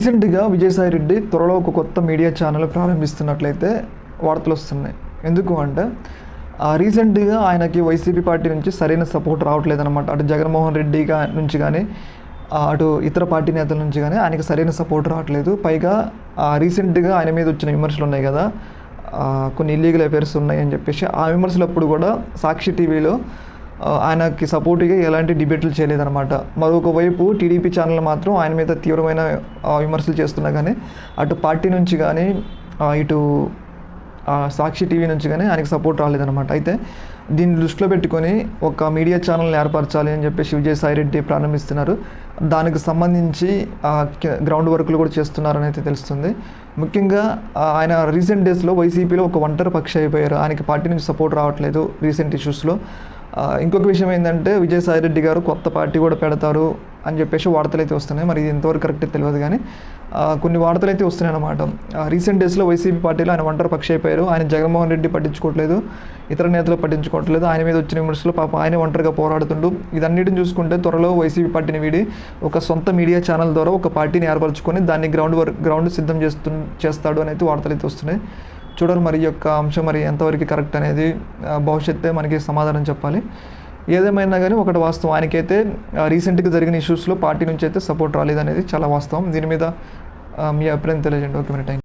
రీసెంట్గా విజయసాయి రెడ్డి త్వరలో ఒక కొత్త మీడియా ఛానల్ ప్రారంభిస్తున్నట్లయితే వార్తలు వస్తున్నాయి. ఎందుకు అంటే రీసెంట్గా ఆయనకి వైసీపీ పార్టీ నుంచి సరైన సపోర్ట్ రావట్లేదన్నమాట. అటు జగన్మోహన్ రెడ్డి నుంచి కానీ అటు ఇతర పార్టీ నేతల నుంచి కానీ ఆయనకి సరైన సపోర్ట్ రావట్లేదు. పైగా రీసెంట్గా ఆయన మీద వచ్చిన విమర్శలు ఉన్నాయి కదా కొన్ని ఇల్లీగల్ అఫేర్స్ ఉన్నాయి అని చెప్పేసి ఆ విమర్శలప్పుడు కూడా సాక్షి టీవీలో ఆయనకి సపోర్ట్గా ఎలాంటి డిబేట్లు చేయలేదన్నమాట. మరొక వైపు టీడీపీ ఛానల్ మాత్రం ఆయన మీద తీవ్రమైన విమర్శలు చేస్తున్నా కానీ అటు పార్టీ నుంచి కానీ ఇటు సాక్షి టీవీ నుంచి కానీ ఆయనకి సపోర్ట్ రాలేదన్నమాట. అయితే దీన్ని దృష్టిలో పెట్టుకొని ఒక మీడియా ఛానల్ని ఏర్పరచాలి అని చెప్పేసి విజయసాయి రెడ్డి ప్రారంభిస్తున్నారు. దానికి సంబంధించి గ్రౌండ్ వర్క్లు కూడా చేస్తున్నారని అయితే తెలుస్తుంది. ముఖ్యంగా ఆయన రీసెంట్ డేస్లో వైసీపీలో ఒక ఒంటరి పక్షి అయిపోయారు. ఆయనకి పార్టీ నుంచి సపోర్ట్ రావట్లేదు రీసెంట్ ఇష్యూస్లో. ఇంకొక విషయం ఏంటంటే విజయసాయి రెడ్డి గారు కొత్త పార్టీ కూడా పెడతారు అని చెప్పేసి వార్తలు అయితే వస్తున్నాయి. మరి ఇది ఎంతవరకు కరెక్ట్ తెలియదు కానీ కొన్ని వార్తలు అయితే వస్తున్నాయి అన్నమాట. రీసెంట్ డేస్లో వైసీపీ పార్టీలో ఆయన ఒంటరి పక్షి అయిపోయారు. ఆయన జగన్మోహన్ రెడ్డి పట్టించుకోవట్లేదు. ఇతర నేతలు పట్టించుకోవట్లేదు. ఆయన మీద వచ్చిన విమర్శలు పాప ఆయన ఒంటరిగా పోరాడుతుండు. ఇదన్నిటిని చూసుకుంటే త్వరలో వైసీపీ పార్టీని వీడి ఒక సొంత మీడియా ఛానల్ ద్వారా ఒక పార్టీని ఏర్పరచుకొని దాన్ని గ్రౌండ్ వర్క్ గ్రౌండ్ సిద్ధం చేస్తు చేస్తాడు అని అయితే వార్తలు అయితే వస్తున్నాయి. చూడాలి మరి యొక్క అంశం మరి ఎంతవరకు కరెక్ట్ అనేది భవిష్యత్తే మనకి సమాధానం చెప్పాలి. ఏదేమైనా కానీ ఒకటి వాస్తవం. ఆయనకైతే రీసెంట్గా జరిగిన ఇష్యూస్లో పార్టీ నుంచి అయితే సపోర్ట్ రాలేదనేది చాలా వాస్తవం. దీని మీద మీ అభిప్రాయం తెలియజేయండి. ఓకే మరి థ్యాంక్